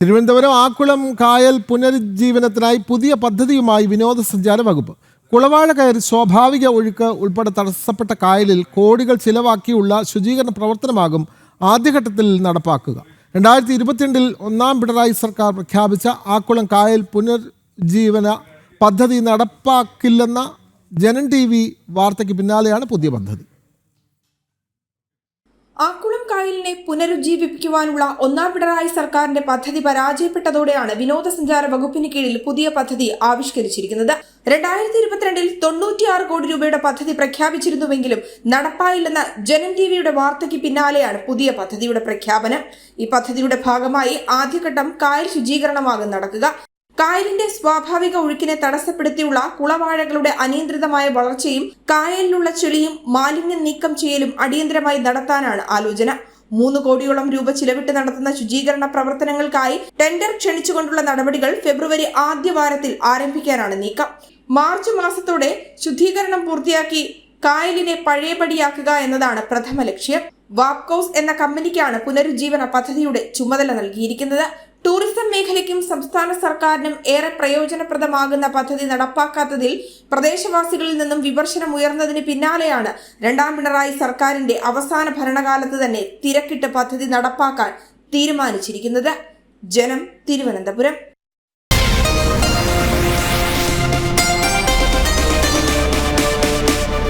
തിരുവനന്തപുരം ആക്കുളം കായൽ പുനരുജ്ജീവനത്തിനായി പുതിയ പദ്ധതിയുമായി വിനോദസഞ്ചാര വകുപ്പ്. കുളവാഴ കയറി സ്വാഭാവിക ഒഴുക്ക് ഉൾപ്പെടെ തടസ്സപ്പെട്ട കായലിൽ കോടികൾ ചിലവാക്കിയുള്ള ശുചീകരണ പ്രവർത്തനമാകും ആദ്യഘട്ടത്തിൽ നടപ്പാക്കുക. രണ്ടായിരത്തി ഇരുപത്തിരണ്ടിൽ ഒന്നാം പിണറായി സർക്കാർ പ്രഖ്യാപിച്ച ആക്കുളം കായൽ പുനർജീവന പദ്ധതി നടപ്പാക്കില്ലെന്ന ജനൻ ടി വി വാർത്തയ്ക്ക് പിന്നാലെയാണ് പുതിയ പദ്ധതി. ആക്കുളം കായലിനെ പുനരുജ്ജീവിപ്പിക്കുവാനുള്ള ഒന്നാം പിണറായി സർക്കാരിന്റെ പദ്ധതി പരാജയപ്പെട്ടതോടെയാണ് വിനോദസഞ്ചാര വകുപ്പിന് കീഴിൽ പുതിയ പദ്ധതി ആവിഷ്കരിച്ചിരിക്കുന്നത്. രണ്ടായിരത്തി ഇരുപത്തിരണ്ടിൽ തൊണ്ണൂറ്റിയാറ് കോടി രൂപയുടെ പദ്ധതി പ്രഖ്യാപിച്ചിരുന്നുവെങ്കിലും നടപ്പായില്ലെന്ന ജനം ടിവിയുടെ വാർത്തയ്ക്ക് പിന്നാലെയാണ് പുതിയ പദ്ധതിയുടെ പ്രഖ്യാപനം. ഈ പദ്ധതിയുടെ ഭാഗമായി ആദ്യഘട്ടം കായൽ ശുചീകരണമാകും നടക്കുക. കായലിന്റെ സ്വാഭാവിക ഒഴുക്കിനെ തടസ്സപ്പെടുത്തിയുള്ള കുളവാഴകളുടെ അനിയന്ത്രിതമായ വളർച്ചയും കായലിലുള്ള ചെളിയും മാലിന്യം നീക്കം ചെയ്യലും അടിയന്തരമായി നടത്താനാണ് ആലോചന. മൂന്ന് കോടിയോളം രൂപ ചിലവിട്ട് നടത്തുന്ന ശുചീകരണ പ്രവർത്തനങ്ങൾക്കായി ടെൻഡർ ക്ഷണിച്ചുകൊണ്ടുള്ള നടപടികൾ ഫെബ്രുവരി ആദ്യവാരത്തിൽ ആരംഭിക്കാനാണ് നീക്കം. മാർച്ച് മാസത്തോടെ ശുദ്ധീകരണം പൂർത്തിയാക്കി കായലിനെ പഴയപടിയാക്കുക എന്നതാണ് പ്രഥമ ലക്ഷ്യം. വാപ്കോസ് എന്ന കമ്പനിക്കാണ് പുനരുജ്ജീവന പദ്ധതിയുടെ ചുമതല നൽകിയിരിക്കുന്നത്. ടൂറിസം മേഖലയ്ക്കും സംസ്ഥാന സർക്കാരിനും ഏറെ പ്രയോജനപ്രദമാകുന്ന പദ്ധതി നടപ്പാക്കാത്തതിൽ പ്രദേശവാസികളിൽ നിന്നും വിമർശനം ഉയർന്നതിന് പിന്നാലെയാണ് രണ്ടാം പിണറായി സർക്കാരിന്റെ അവസാന ഭരണകാലത്ത് തന്നെ തിരക്കിട്ട് പദ്ധതി നടപ്പാക്കാൻ തീരുമാനിച്ചിരിക്കുന്നത്. ജനം തിരുവനന്തപുരം.